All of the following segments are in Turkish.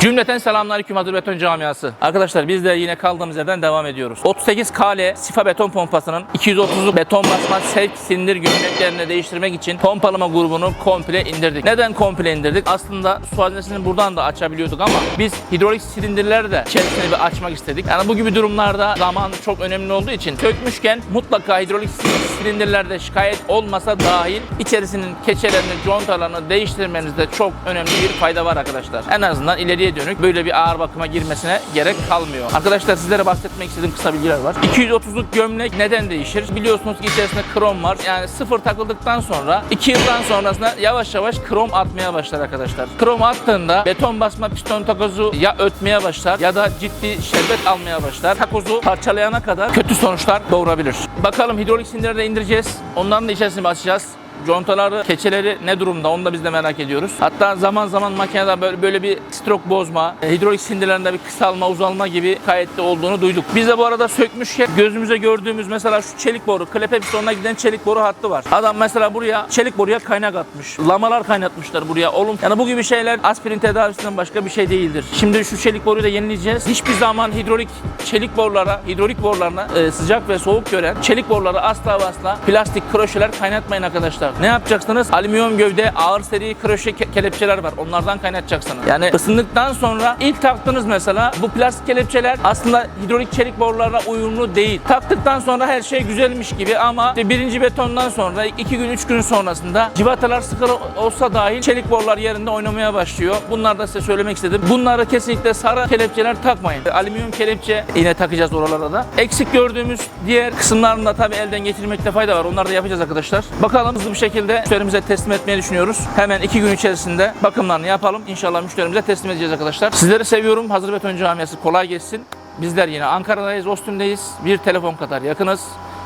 Cümleten selamünaleyküm Hazır Beton Camiası. Arkadaşlar biz de yine kaldığımız yerden devam ediyoruz. 38 KL Sifa beton pompasının 230'luk beton basma sevk silindir gömleklerini değiştirmek için pompalama grubunu komple indirdik. Neden komple indirdik? Aslında su haznesini buradan da açabiliyorduk ama biz hidrolik silindirleri de içerisini bir açmak istedik. Yani bu gibi durumlarda zaman çok önemli olduğu için sökmüşken mutlaka hidrolik silindirlerde şikayet olmasa dahil içerisinin keçelerini, contalarını değiştirmenizde çok önemli bir fayda var arkadaşlar. En azından ileriye dönük böyle bir ağır bakıma girmesine gerek kalmıyor. Arkadaşlar sizlere bahsetmek istediğim kısa bilgiler var. 230'luk gömlek neden değişir? Biliyorsunuz ki içerisinde krom var. Yani sıfır takıldıktan sonra 2 yıldan sonrasında yavaş yavaş krom atmaya başlar arkadaşlar. Krom attığında beton basma piston takozu ya ötmeye başlar ya da ciddi şerbet almaya başlar. Takozu parçalayana kadar kötü sonuçlar doğurabilir. Bakalım hidrolik sindirleri de indireceğiz. Onların da içerisini açacağız. Contaları, keçeleri ne durumda onu da biz de merak ediyoruz. Hatta zaman zaman makinede böyle, böyle bir strok bozma, e, hidrolik sindirlerinde bir kısalma, uzalma gibi kayıtlı olduğunu duyduk. Biz de bu arada sökmüşken gözümüze gördüğümüz mesela şu çelik boru, klepe pistonuna giden çelik boru hattı var. Adam mesela buraya çelik boruya kaynak atmış. Lamalar kaynatmışlar buraya. Oğlum yani bu gibi şeyler aspirin tedavisinden başka bir şey değildir. Şimdi şu çelik boruyu da yenileyeceğiz. Hiçbir zaman hidrolik çelik borulara, hidrolik borularına e, sıcak ve soğuk gören çelik borulara asla asla plastik kroşeler kaynatmayın arkadaşlar. Ne yapacaksınız? Alüminyum gövde ağır seri kroşe ke- kelepçeler var. Onlardan kaynatacaksınız. Yani ısındıktan sonra ilk taktınız mesela bu plastik kelepçeler aslında hidrolik çelik borularla uyumlu değil. Taktıktan sonra her şey güzelmiş gibi ama işte birinci betondan sonra iki gün üç gün sonrasında civatalar sıkı olsa dahil çelik borular yerinde oynamaya başlıyor. Bunlar da size söylemek istedim. Bunları kesinlikle sarı kelepçeler takmayın. Alüminyum kelepçe yine takacağız oralara da. Eksik gördüğümüz diğer kısımlarını da tabii elden geçirmekte fayda var. Onları da yapacağız arkadaşlar. Bakalım hızlı bir şekilde müşterimize teslim etmeyi düşünüyoruz. Hemen iki gün içerisinde bakımlarını yapalım. İnşallah müşterimize teslim edeceğiz arkadaşlar. Sizleri seviyorum. Hazır Beton Camiası kolay gelsin. Bizler yine Ankara'dayız, Ostim'deyiz. Bir telefon kadar yakınız.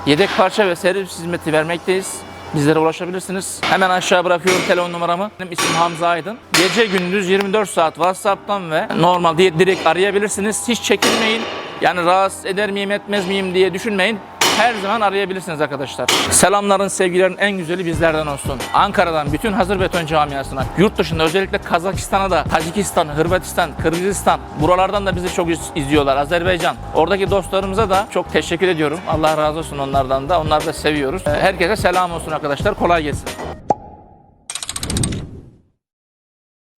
Yedek parça ve servis hizmeti vermekteyiz. Bizlere ulaşabilirsiniz. Hemen aşağı bırakıyorum telefon numaramı. Benim ismim Hamza Aydın. Gece gündüz 24 saat WhatsApp'tan ve normal diye direkt arayabilirsiniz. Hiç çekinmeyin. Yani rahatsız eder miyim etmez miyim diye düşünmeyin her zaman arayabilirsiniz arkadaşlar. Selamların, sevgilerin en güzeli bizlerden olsun. Ankara'dan bütün Hazır Beton Camiası'na, yurt dışında özellikle Kazakistan'a da, Tacikistan, Hırvatistan, Kırgızistan buralardan da bizi çok iz- izliyorlar. Azerbaycan. Oradaki dostlarımıza da çok teşekkür ediyorum. Allah razı olsun onlardan da. Onları da seviyoruz. Herkese selam olsun arkadaşlar. Kolay gelsin.